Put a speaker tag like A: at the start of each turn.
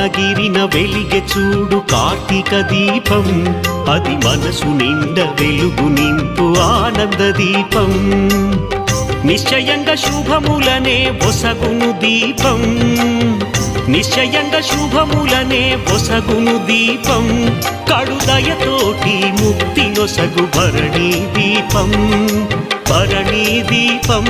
A: అరుణగిరిన వెలిగె చూడు కార్తీక దీపం. అది మనసు నిండ వెలుగు నింపు ఆనంద దీపం. నిశ్చయంగా శుభములనే బొసగును దీపం. నిశ్చయంగా శుభములనే బొసగును దీపం. కడుదయతోటి ముక్తి నొసగు భరణీ దీపం. భరణీ దీపం.